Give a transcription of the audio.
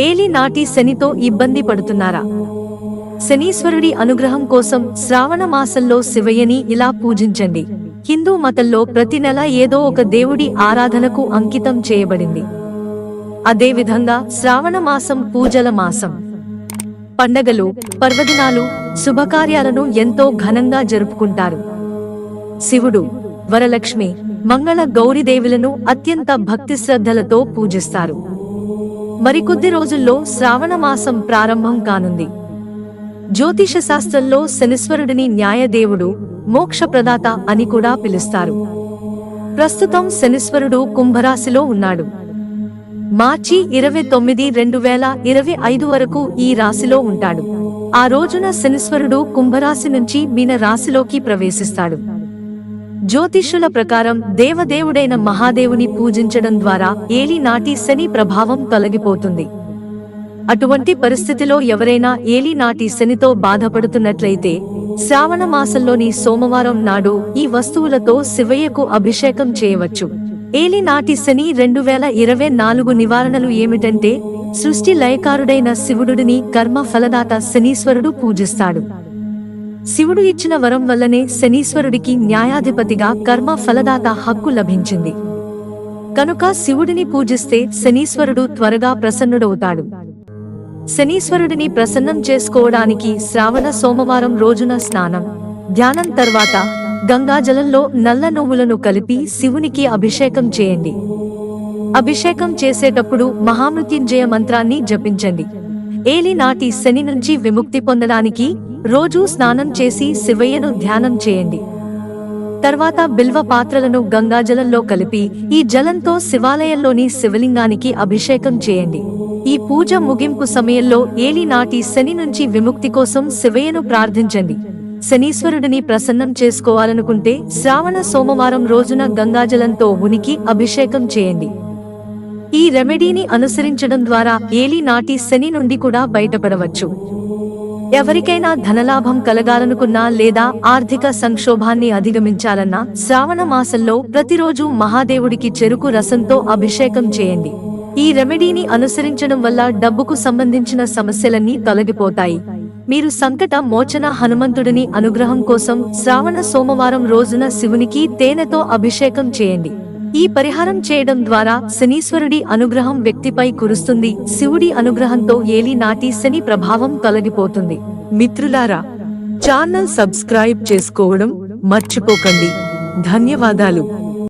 ఏలి నాటి శనితో ఇబ్బంది పడుతున్నారా? శనీశ్వరుడి అనుగ్రహం కోసం శ్రావణ మాసంలో శివయ్యని ఇలా పూజించండి. హిందూ మతంలో ప్రతి నెల ఏదో ఒక దేవుడి ఆరాధనకు అంకితం చేయబడింది. అదేవిధంగా శ్రావణ మాసం పూజల మాసం. పండగలు పర్వదినాలు శుభకార్యాలను ఎంతో ఘనంగా జరుపుకుంటారు. శివుడు వరలక్ష్మి మంగళ గౌరీదేవులను అత్యంత భక్తి శ్రద్ధలతో పూజిస్తారు. మరికొద్ది రోజుల్లో శ్రావణ మాసం ప్రారంభం కానుంది. జ్యోతిష శాస్త్రంలో శనిశ్వరుడిని న్యాయదేవుడు మోక్షప్రదాత అని కూడా పిలుస్తారు. ప్రస్తుతం శనిశ్వరుడు కుంభరాశిలో ఉన్నాడు. మార్చి ఇరవై తొమ్మిది రెండు వేల ఇరవై ఐదు వరకు ఈ రాశిలో ఉంటాడు. ఆ రోజున శనిశ్వరుడు కుంభరాశి నుంచి మీన రాశిలోకి ప్రవేశిస్తాడు. జ్యోతిష్యుల ప్రకారం దేవదేవుడైన మహాదేవుని పూజించడం ద్వారా ఏలి నాటి శని ప్రభావం తొలగిపోతుంది. అటువంటి పరిస్థితిలో ఎవరైనా ఏలి నాటి శనితో బాధపడుతున్నట్లయితే శ్రావణ మాసంలోని సోమవారం నాడు ఈ వస్తువులతో శివయ్యకు అభిషేకం చేయవచ్చు. ఏలి నాటి శని రెండు వేల ఇరవై నాలుగు నివారణలు ఏమిటంటే సృష్టి లయకారుడైన శివుడుని కర్మ ఫలదాత శనీశ్వరుడు పూజిస్తాడు. శివుడు ఇచ్చిన వరం వల్లనే శనీశ్వరుడికి న్యాయాధిపతిగా కర్మ ఫలదాత హక్కు లభించింది. కనుక శివుడిని పూజిస్తే శనీశ్వరుడు త్వరగా ప్రసన్నుడవుతాడు. శనీశ్వరుడిని ప్రసన్నం చేసుకోవడానికి శ్రావణ సోమవారం రోజున స్నానం. ధ్యానం తర్వాత గంగాజలంలో నల్ల నువ్వులను కలిపి శివునికి అభిషేకం చేయండి. అభిషేకం చేసేటప్పుడు మహామృత్యుంజయ మంత్రాన్ని జపించండి. ఏలి నాటి శని నుంచి విముక్తి పొందడానికి రోజూ స్నానం చేసి శివయ్యను ధ్యానం చేయండి. తర్వాత బిల్వ పాత్రలను గంగాజలంలో కలిపి ఈ జలంతో శివాలయంలోని శివలింగానికి అభిషేకం చేయండి. ఈ పూజ ముగింపు సమయంలో ఏలి నాటి శని నుంచి విముక్తి కోసం శివయ్యను ప్రార్థించండి. శనీశ్వరుడిని ప్రసన్నం చేసుకోవాలనుకుంటే శ్రావణ సోమవారం రోజున గంగాజలంతో ఉనికి అభిషేకం చేయండి. ఈ రెమెడీని అనుసరించడం ద్వారా ఏలి నాటి శని నుండి కూడా బయటపడవచ్చు. ఎవరికైనా ధనలాభం కలగాలనుకున్నా లేదా ఆర్థిక సంక్షోభాన్ని అధిగమించాలన్నా శ్రావణ మాసంలో ప్రతిరోజు మహాదేవుడికి చెరుకు రసంతో అభిషేకం చేయండి. ఈ రెమెడీని అనుసరించడం వల్ల డబ్బుకు సంబంధించిన సమస్యలన్నీ తొలగిపోతాయి. మీరు సంకట మోచన హనుమంతుడిని అనుగ్రహం కోసం శ్రావణ సోమవారం రోజున శివునికి తేనెతో అభిషేకం చేయండి. ఈ పరిహారం చేయడం ద్వారా శనీశ్వరుడి అనుగ్రహం వ్యక్తిపై కురుస్తుంది. శివుడి అనుగ్రహంతో ఏలి నాటి శని ప్రభావం తొలగిపోతుంది. మిత్రులారా ఛానల్ సబ్స్క్రైబ్ చేసుకోవడం మర్చిపోకండి. ధన్యవాదాలు.